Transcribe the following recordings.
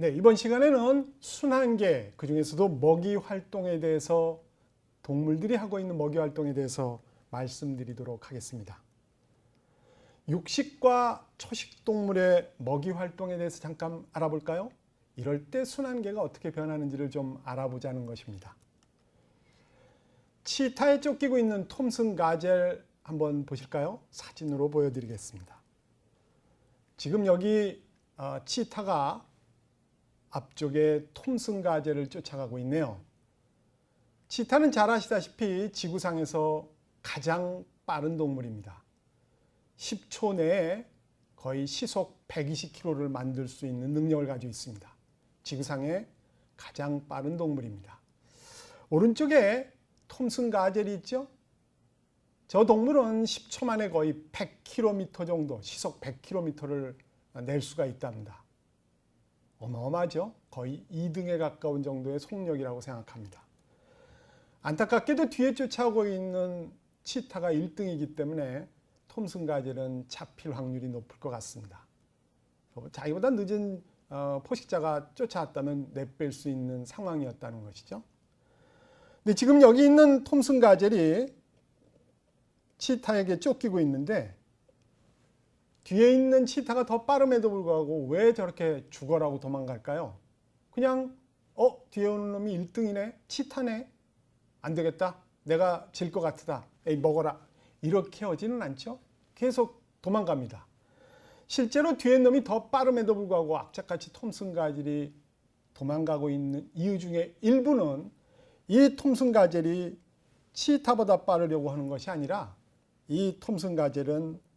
네, 이번 시간에는 순환계, 그 중에서도 먹이 활동에 대해서 동물들이 하고 있는 먹이 활동에 대해서 말씀드리도록 하겠습니다. 육식과 초식 동물의 먹이 활동에 대해서 잠깐 알아볼까요? 이럴 때 순환계가 어떻게 변하는지를 좀 알아보자는 것입니다. 치타에 쫓기고 있는 톰슨 가젤 한번 보실까요? 사진으로 보여드리겠습니다. 지금 여기 어, 치타가 앞쪽에 톰슨 가젤을 쫓아가고 있네요. 치타는 잘 아시다시피 지구상에서 가장 빠른 동물입니다. 10초 내에 거의 시속 120km를 만들 수 있는 능력을 가지고 있습니다. 지구상의 가장 빠른 동물입니다. 오른쪽에 톰슨 가젤이 있죠? 저 동물은 10초 만에 거의 100km 정도, 시속 100km를 낼 수가 있답니다. 어마어마하죠? 거의 2등에 가까운 정도의 속력이라고 생각합니다. 안타깝게도 뒤에 쫓아오고 있는 치타가 1등이기 때문에 톰슨 가젤은 잡힐 확률이 높을 것 같습니다. 자기보다 늦은 어, 포식자가 쫓아왔다면 내뺄 수 있는 상황이었다는 것이죠. 근데 지금 여기 있는 톰슨 가젤이 치타에게 쫓기고 있는데 뒤에 있는 치타가 더 빠름에도 불구하고 왜 저렇게 죽어라고 도망갈까요? 그냥 어 뒤에 오는 놈이 1등이네 치타네 안 되겠다 내가 질 것 같다 에이 먹어라. 이렇게 하지는 않죠. 계속 도망갑니다. 실제로 뒤에 놈이 더 빠름에도 불구하고 악착같이 톰슨 가젤이 도망가고 있는 이유 중에 일부는 이 톰슨 가젤이 치타보다 빠르려고 하는 것이 아니라 이 톰슨 가젤은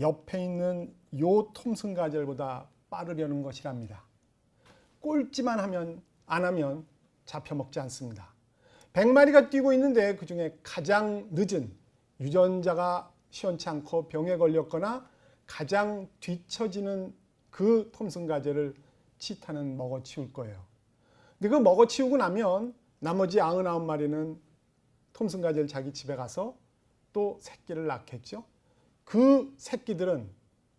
옆에 있는 요 톰슨 가젤보다 빠르려는 것이랍니다. 꼴찌만 하면 안 하면 잡혀먹지 않습니다. 100마리가 뛰고 있는데 그중에 가장 늦은 유전자가 시원치 않고 병에 걸렸거나 가장 뒤처지는 그 톰슨 가젤을 치타는 먹어치울 거예요. 근데 그 먹어치우고 나면 나머지 99마리는 톰슨 가젤 자기 집에 가서 또 새끼를 낳겠죠. 그 새끼들은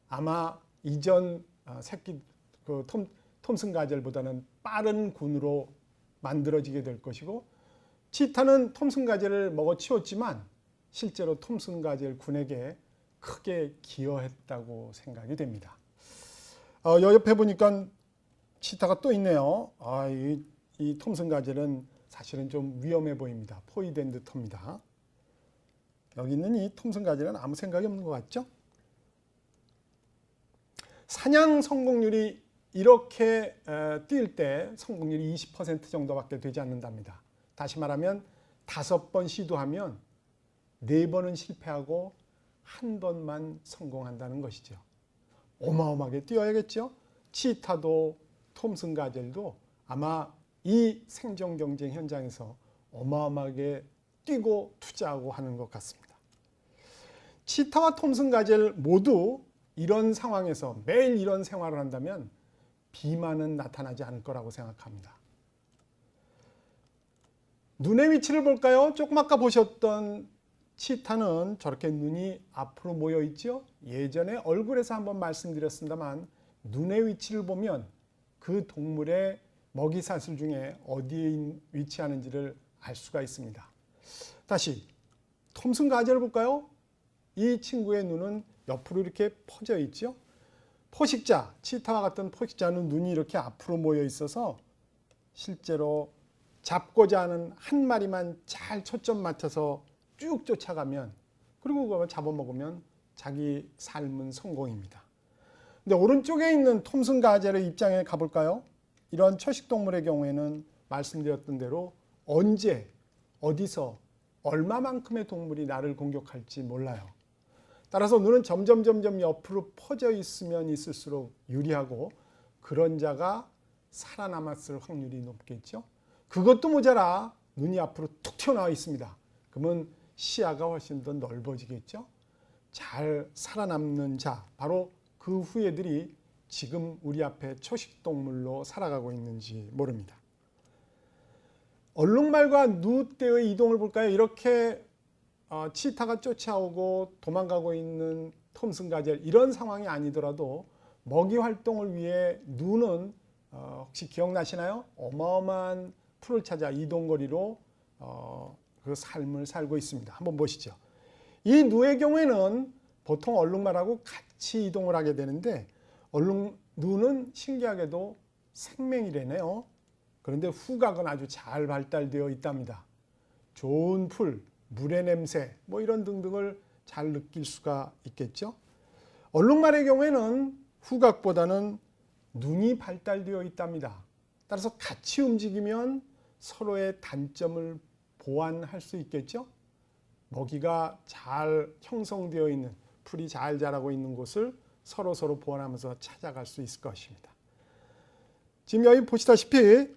아마 이전 어, 새끼 그 톰, 톰슨 가젤보다는 빠른 군으로 만들어지게 될 것이고 치타는 톰슨 가젤을 먹어 치웠지만 실제로 톰슨 가젤 군에게 크게 기여했다고 생각이 됩니다. 어, 옆에 보니까 치타가 또 있네요. 아, 이, 이 톰슨 가젤은 사실은 좀 위험해 보입니다. 포이된 듯합니다. 여기 있는 이 톰슨 가젤은 아무 생각이 없는 것 같죠? 사냥 성공률이 이렇게 뛸 때 성공률이 20% 정도밖에 되지 않는답니다. 다시 말하면 다섯 번 시도하면 네 번은 실패하고 한 번만 성공한다는 것이죠. 어마어마하게 뛰어야겠죠. 치타도 톰슨 가젤도 아마 이 생존 경쟁 현장에서 어마어마하게 뛰고 투자하고 하는 것 같습니다. 치타와 톰슨 가젤 모두 이런 상황에서 매일 이런 생활을 한다면 비만은 나타나지 않을 거라고 생각합니다. 눈의 위치를 볼까요? 조금 아까 보셨던 치타는 저렇게 눈이 앞으로 모여 있죠. 예전에 얼굴에서 한번 말씀드렸습니다만 눈의 위치를 보면 그 동물의 먹이 사슬 중에 어디에 위치하는지를 알 수가 있습니다. 다시 톰슨 가젤을 볼까요? 이 친구의 눈은 옆으로 이렇게 퍼져 있죠. 포식자, 치타와 같은 포식자는 눈이 이렇게 앞으로 모여 있어서 실제로 잡고자 하는 한 마리만 잘 초점 맞춰서 쭉 쫓아가면 그리고 그걸 잡아먹으면 자기 삶은 성공입니다. 근데 오른쪽에 있는 톰슨 가젤의 입장에 가볼까요? 이런 초식동물의 경우에는 말씀드렸던 대로 언제, 어디서, 얼마만큼의 동물이 나를 공격할지 몰라요. 따라서 눈은 점점 점점 옆으로 퍼져 있으면 있을수록 유리하고 그런 자가 살아남았을 확률이 높겠죠. 그것도 모자라 눈이 앞으로 툭 튀어나와 있습니다. 그러면 시야가 훨씬 더 넓어지겠죠. 잘 살아남는 자, 바로 그 후예들이 지금 우리 앞에 초식동물로 살아가고 있는지 모릅니다. 얼룩말과 누때의 이동을 볼까요? 이렇게 어, 치타가 쫓아오고 도망가고 있는 톰슨 가젤 이런 상황이 아니더라도 먹이 활동을 위해 누는 어, 혹시 기억나시나요? 어마어마한 풀을 찾아 이동거리로 어, 그 삶을 살고 있습니다. 한번 보시죠. 이 누의 경우에는 보통 얼룩말하고 같이 이동을 하게 되는데 얼룩 누는 신기하게도 생명이래네요. 그런데 후각은 아주 잘 발달되어 있답니다. 좋은 풀, 물의 냄새, 뭐 이런 등등을 잘 느낄 수가 있겠죠. 얼룩말의 경우에는 후각보다는 눈이 발달되어 있답니다. 따라서 같이 움직이면 서로의 단점을 보완할 수 있겠죠. 먹이가 잘 형성되어 있는 풀이 잘 자라고 있는 곳을 서로 서로 보완하면서 찾아갈 수 있을 것입니다. 지금 여기 보시다시피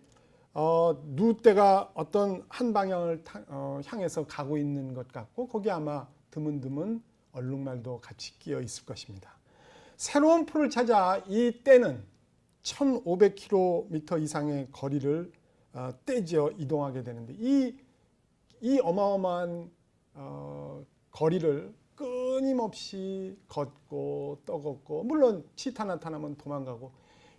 어, 누대가 어떤 한 방향을 타, 어, 향해서 가고 있는 것 같고 거기 아마 드문드문 얼룩말도 같이 끼어 있을 것입니다. 새로운 풀을 찾아 이 떼는 1,500km 이상의 거리를 어, 떼지어 이동하게 되는데 이, 이 어마어마한 어, 거리를 끊임없이 걷고 떠걷고 물론 치타 나타나면 도망가고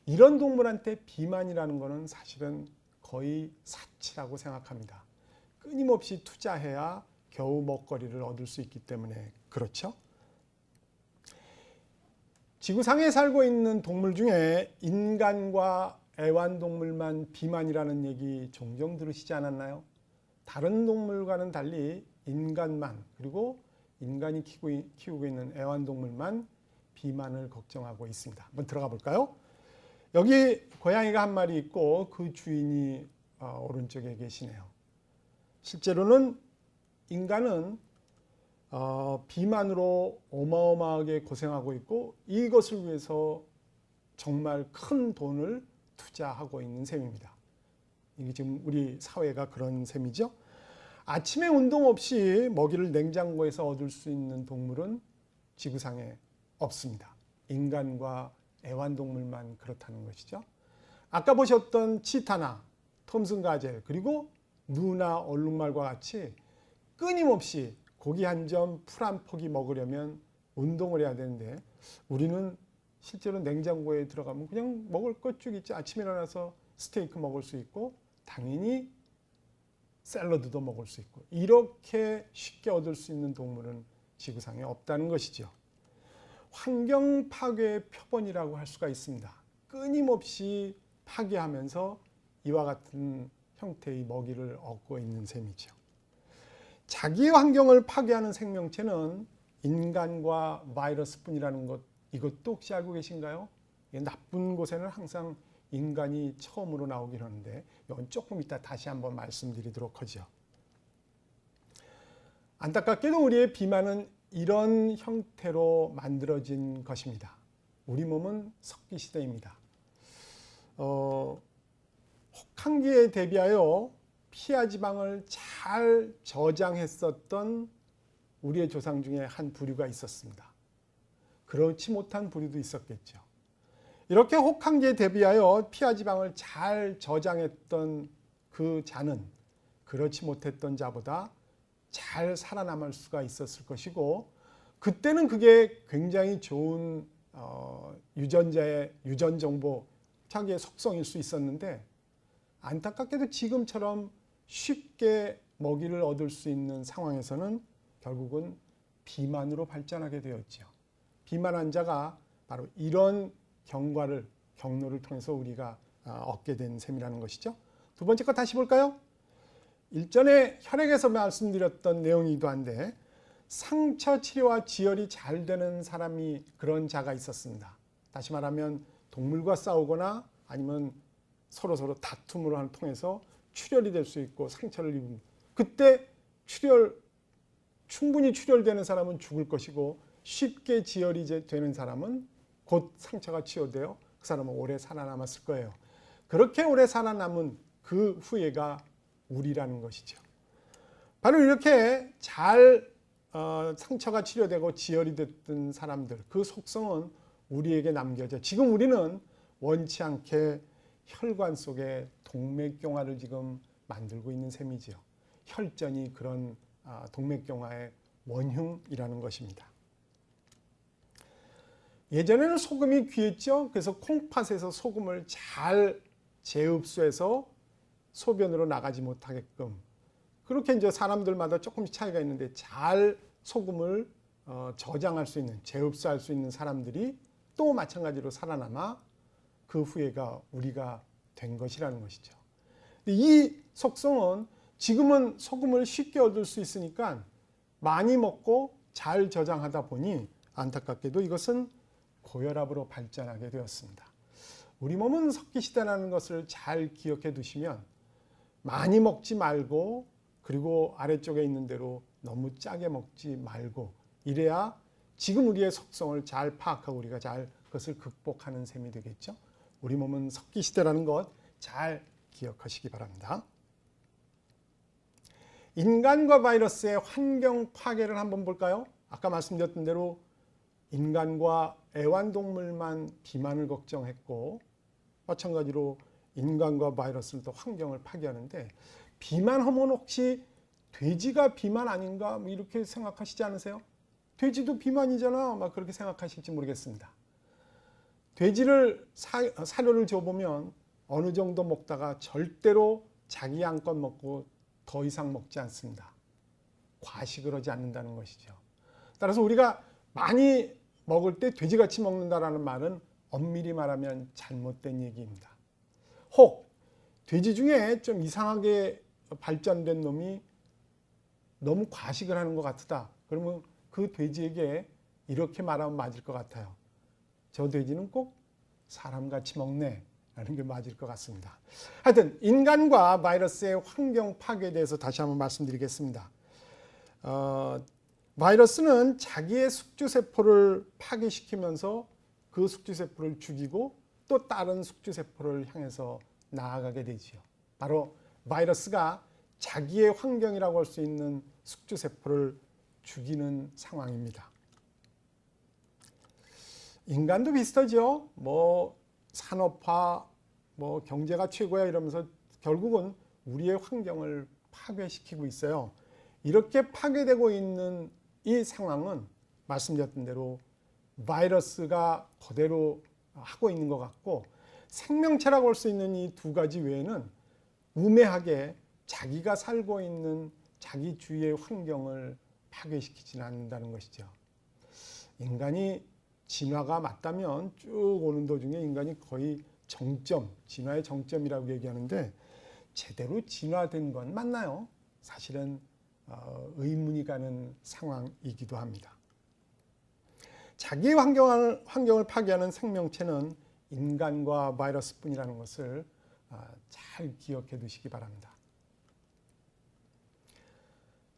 이런 동물한테 비만이라는 것은 사실은 거의 사치라고 생각합니다. 끊임없이 투자해야 겨우 먹거리를 얻을 수 있기 때문에 그렇죠. 지구상에 살고 있는 동물 중에 인간과 애완동물만 비만이라는 얘기 종종 들으시지 않았나요? 다른 동물과는 달리 인간만 그리고 인간이 키우고 있는 애완동물만 비만을 걱정하고 있습니다. 한번 들어가 볼까요? 여기 고양이가 한 마리 있고 그 주인이 어, 오른쪽에 계시네요. 실제로는 인간은 어, 비만으로 어마어마하게 고생하고 있고 이것을 위해서 정말 큰 돈을 투자하고 있는 셈입니다. 이게 지금 우리 사회가 그런 셈이죠. 아침에 운동 없이 먹이를 냉장고에서 얻을 수 있는 동물은 지구상에 없습니다. 인간과 애완동물만 그렇다는 것이죠. 아까 보셨던 치타나 톰슨 가젤 그리고 누나 얼룩말과 같이 끊임없이 고기 한 점, 풀 한 포기 먹으려면 운동을 해야 되는데 우리는 실제로 냉장고에 들어가면 그냥 먹을 것 쭉 있지. 아침에 일어나서 스테이크 먹을 수 있고 당연히 샐러드도 먹을 수 있고 이렇게 쉽게 얻을 수 있는 동물은 지구상에 없다는 것이죠. 환경 파괴 표본이라고 할 수가 있습니다. 끊임없이 파괴하면서 이와 같은 형태의 먹이를 얻고 있는 셈이죠. 자기 환경을 파괴하는 생명체는 인간과 바이러스뿐이라는 것 이것도 혹시 알고 계신가요? 나쁜 곳에는 항상 인간이 처음으로 나오긴 하는데 이건 조금 이따 다시 한번 말씀드리도록 하죠. 안타깝게도 우리의 비만은 이런 형태로 만들어진 것입니다. 우리 몸은 석기 시대입니다. 어, 혹한기에 대비하여 피하 지방을 잘 저장했었던 우리의 조상 중에 한 부류가 있었습니다. 그렇지 못한 부류도 있었겠죠. 이렇게 혹한기에 대비하여 피하 지방을 잘 저장했던 그 자는 그렇지 못했던 자보다 잘 살아남을 수가 있었을 것이고 그때는 그게 굉장히 좋은 어, 유전자의 유전 정보 자기의 속성일 수 있었는데 안타깝게도 지금처럼 쉽게 먹이를 얻을 수 있는 상황에서는 결국은 비만으로 발전하게 되었죠. 비만 환자가 바로 이런 경과를 경로를 통해서 우리가 아, 얻게 된 셈이라는 것이죠. 두 번째 거 다시 볼까요? 일전에 혈액에서 말씀드렸던 내용이기도 한데 상처 치료와 지혈이 잘 되는 사람이 그런 자가 있었습니다. 다시 말하면 동물과 싸우거나 아니면 서로 서로 다툼으로 통해서 출혈이 될 수 있고 상처를 입은 그때 출혈 충분히 출혈되는 사람은 죽을 것이고 쉽게 지혈이 되는 사람은 곧 상처가 치유되어 그 사람은 오래 살아남았을 거예요. 그렇게 오래 살아남은 그 후예가 우리라는 것이죠. 바로 이렇게 잘 어, 상처가 치료되고 지혈이 됐던 사람들 그 속성은 우리에게 남겨져 지금 우리는 원치 않게 혈관 속에 동맥경화를 지금 만들고 있는 셈이지요. 혈전이 그런 아, 동맥경화의 원흉이라는 것입니다. 예전에는 소금이 귀했죠. 그래서 콩팥에서 소금을 잘 재흡수해서 소변으로 나가지 못하게끔 그렇게 이제 사람들마다 조금씩 차이가 있는데 잘 소금을 어, 저장할 수 있는 재흡수할 수 있는 사람들이 또 마찬가지로 살아남아 그 후회가 우리가 된 것이라는 것이죠. 이 속성은 지금은 소금을 쉽게 얻을 수 있으니까 많이 먹고 잘 저장하다 보니 안타깝게도 이것은 고혈압으로 발전하게 되었습니다. 우리 몸은 석기시대라는 것을 잘 기억해 두시면 많이 먹지 말고 그리고 아래쪽에 있는 대로 너무 짜게 먹지 말고 이래야 지금 우리의 속성을 잘 파악하고 우리가 잘 그것을 극복하는 셈이 되겠죠. 우리 몸은 석기 시대라는 것 잘 기억하시기 바랍니다. 인간과 바이러스의 환경 파괴를 한번 볼까요? 아까 말씀드렸던 대로 인간과 애완동물만 비만을 걱정했고 마찬가지로 인간과 바이러스는 또 환경을 파괴하는데 비만 호르몬 혹시 돼지가 비만 아닌가 뭐 이렇게 생각하시지 않으세요? 돼지도 비만이잖아 막 그렇게 생각하실지 모르겠습니다. 돼지를 사, 사료를 줘보면 어느 정도 먹다가 절대로 자기 양껏 먹고 더 이상 먹지 않습니다. 과식을 하지 않는다는 것이죠. 따라서 우리가 많이 먹을 때 돼지같이 먹는다라는 말은 엄밀히 말하면 잘못된 얘기입니다. 혹 돼지 중에 좀 이상하게 발전된 놈이 너무 과식을 하는 것 같다. 그러면 그 돼지에게 이렇게 말하면 맞을 것 같아요. 저 돼지는 꼭 사람같이 먹네. 라는 게 맞을 것 같습니다. 하여튼 인간과 바이러스의 환경 파괴에 대해서 다시 한번 말씀드리겠습니다. 어, 바이러스는 자기의 숙주세포를 파괴시키면서 그 숙주세포를 죽이고 또 다른 숙주세포를 향해서 나아가게 되지요. 바로 바이러스가 자기의 환경이라고 할 수 있는 숙주세포를 죽이는 상황입니다. 인간도 비슷하죠. 뭐 산업화, 뭐 경제가 최고야 이러면서 결국은 우리의 환경을 파괴시키고 있어요. 이렇게 파괴되고 있는 이 상황은 말씀드렸던 대로 바이러스가 그대로 하고 있는 것 같고 생명체라고 할 수 있는 이 두 가지 외에는 우매하게 자기가 살고 있는 자기 주위의 환경을 파괴시키지는 않는다는 것이죠. 인간이 진화가 맞다면 쭉 오는 도중에 인간이 거의 정점, 진화의 정점이라고 얘기하는데 제대로 진화된 건 맞나요? 사실은 어, 의문이 가는 상황이기도 합니다. 자기 환경을, 환경을 파괴하는 생명체는 인간과 바이러스뿐이라는 것을 어, 잘 기억해 두시기 바랍니다.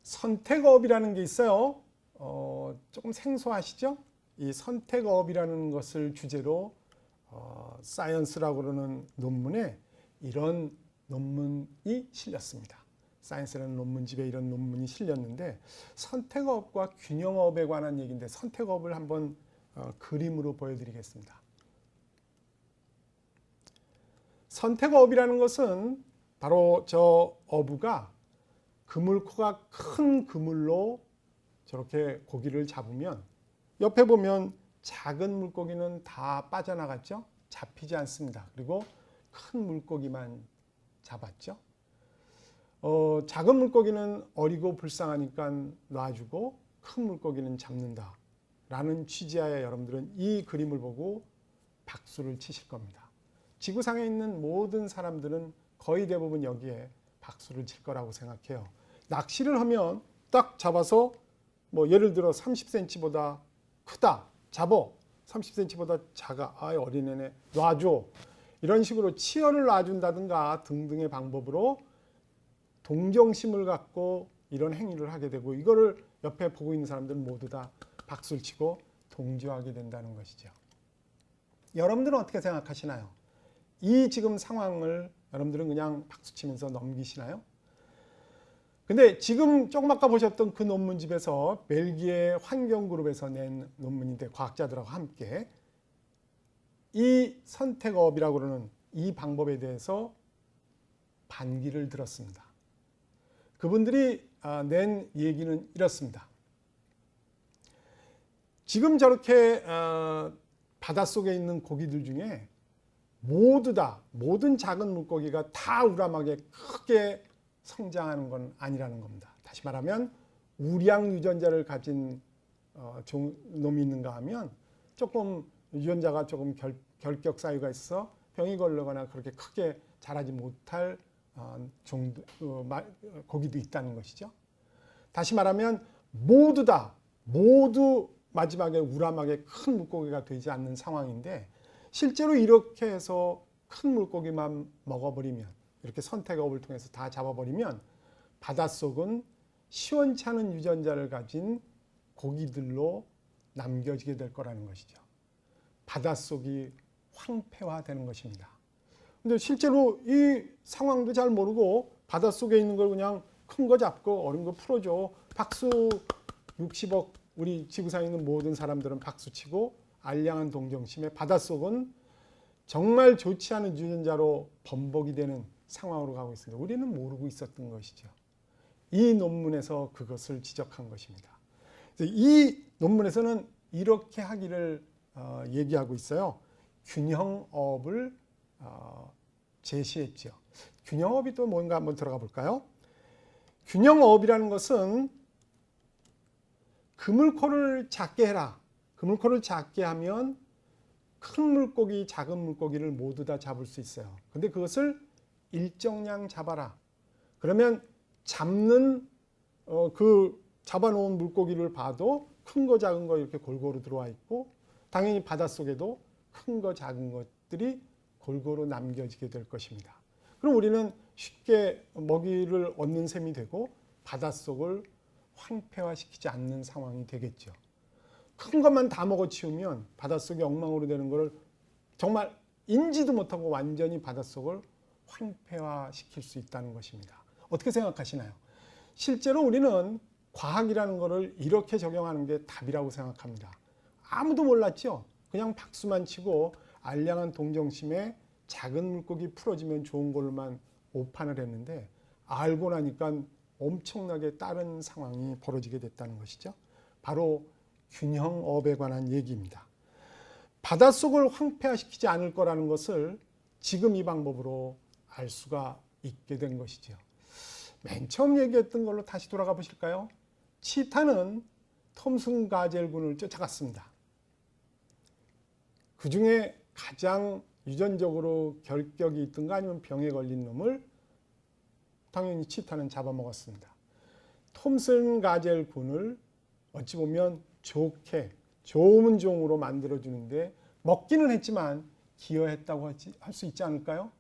선택업이라는 게 있어요. 어, 조금 생소하시죠? 이 선택업이라는 것을 주제로 어, 사이언스라고 그러는 논문에 이런 논문이 실렸습니다. 사이언스라는 논문집에 이런 논문이 실렸는데 선택업과 균형업에 관한 얘기인데 선택업을 한번 어, 그림으로 보여드리겠습니다. 선택업이라는 것은 바로 저 어부가 그물코가 큰 그물로 저렇게 고기를 잡으면 옆에 보면 작은 물고기는 다 빠져나갔죠. 잡히지 않습니다. 그리고 큰 물고기만 잡았죠. 어, 작은 물고기는 어리고 불쌍하니까 놔주고 큰 물고기는 잡는다. 라는 취지하에 여러분들은 이 그림을 보고 박수를 치실 겁니다. 지구상에 있는 모든 사람들은 거의 대부분 여기에 박수를 칠 거라고 생각해요. 낚시를 하면 딱 잡아서 뭐 예를 들어 30cm보다 크다. 잡어. 30cm보다 작아. 아, 어린애네. 놔줘. 이런 식으로 치열을 놔준다든가 등등의 방법으로 동정심을 갖고 이런 행위를 하게 되고 이거를 옆에 보고 있는 사람들은 모두 다 박수를 치고 동조하게 된다는 것이죠. 여러분들은 어떻게 생각하시나요? 이 지금 상황을 여러분들은 그냥 박수 치면서 넘기시나요? 근데 지금 조금 아까 보셨던 그 논문집에서 벨기에 환경그룹에서 낸 논문인데 과학자들하고 함께 이 선택업이라고 그러는 이 방법에 대해서 반기를 들었습니다. 그분들이 아, 낸 얘기는 이렇습니다. 지금 저렇게 어, 바닷속에 있는 고기들 중에 모두 다 모든 작은 물고기가 다 우람하게 크게 성장하는 건 아니라는 겁니다. 다시 말하면 우량 유전자를 가진 어, 종, 놈이 있는가 하면 조금 유전자가 조금 결, 결격 사유가 있어 병이 걸리거나 그렇게 크게 자라지 못할 어, 종, 어, 마, 고기도 있다는 것이죠. 다시 말하면 모두 다 모두 마지막에 우람하게 큰 물고기가 되지 않는 상황인데 실제로 이렇게 해서 큰 물고기만 먹어버리면 이렇게 선택업을 통해서 다 잡아버리면 바닷속은 시원치 않은 유전자를 가진 고기들로 남겨지게 될 거라는 것이죠. 바닷속이 황폐화되는 것입니다. 근데 실제로 이 상황도 잘 모르고 바닷속에 있는 걸 그냥 큰 거 잡고 어린 거 풀어줘. 박수 60억 우리 지구상에 있는 모든 사람들은 박수 치고 알량한 동정심에 바닷속은 정말 좋지 않은 유전자로 번복이 되는 상황으로 가고 있습니다. 우리는 모르고 있었던 것이죠. 이 논문에서 그것을 지적한 것입니다. 이 논문에서는 이렇게 하기를 어, 얘기하고 있어요. 균형업을 어, 제시했죠. 균형업이 또 뭔가 한번 들어가 볼까요? 균형업이라는 것은 그물코를 작게 해라. 그물코를 작게 하면 큰 물고기, 작은 물고기를 모두 다 잡을 수 있어요. 근데 그것을 일정량 잡아라. 그러면 잡는 어, 그 잡아놓은 물고기를 봐도 큰 거, 작은 거 이렇게 골고루 들어와 있고 당연히 바닷속에도 큰 거, 작은 것들이 골고루 남겨지게 될 것입니다. 그럼 우리는 쉽게 먹이를 얻는 셈이 되고 바닷속을 황폐화시키지 않는 상황이 되겠죠. 큰 것만 다 먹어치우면 바닷속이 엉망으로 되는 것을 정말 인지도 못하고 완전히 바닷속을 황폐화시킬 수 있다는 것입니다. 어떻게 생각하시나요? 실제로 우리는 과학이라는 것을 이렇게 적용하는 게 답이라고 생각합니다. 아무도 몰랐죠. 그냥 박수만 치고 알량한 동정심에 작은 물고기 풀어지면 좋은 걸로만 오판을 했는데 알고 나니까 엄청나게 다른 상황이 벌어지게 됐다는 것이죠. 바로 균형업에 관한 얘기입니다. 바닷속을 황폐화시키지 않을 거라는 것을 지금 이 방법으로 알 수가 있게 된 것이죠. 맨 처음 얘기했던 걸로 다시 돌아가 보실까요? 치타는 톰슨 가젤군을 쫓아갔습니다. 그 중에 가장 유전적으로 결격이 있든가 아니면 병에 걸린 놈을 당연히 치타는 잡아먹었습니다. 톰슨 가젤 군을 어찌 보면 좋게 좋은 종으로 만들어주는데 먹기는 했지만 기여했다고 할 수 있지 않을까요?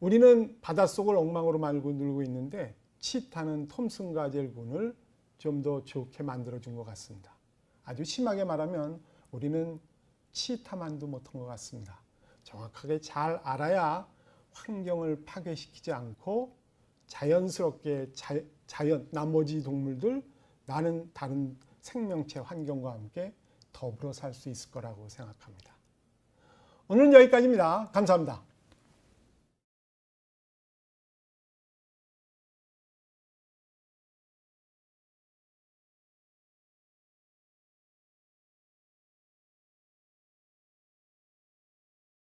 우리는 바닷속을 엉망으로 만들고 있는데 치타는 톰슨 가젤 군을 좀 더 좋게 만들어준 것 같습니다. 아주 심하게 말하면 우리는 치타만도 못한 것 같습니다. 정확하게 잘 알아야 환경을 파괴시키지 않고 자연스럽게 자, 자연 나머지 동물들 나는 다른 생명체 환경과 함께 더불어 살 수 있을 거라고 생각합니다. 오늘은 여기까지입니다. 감사합니다.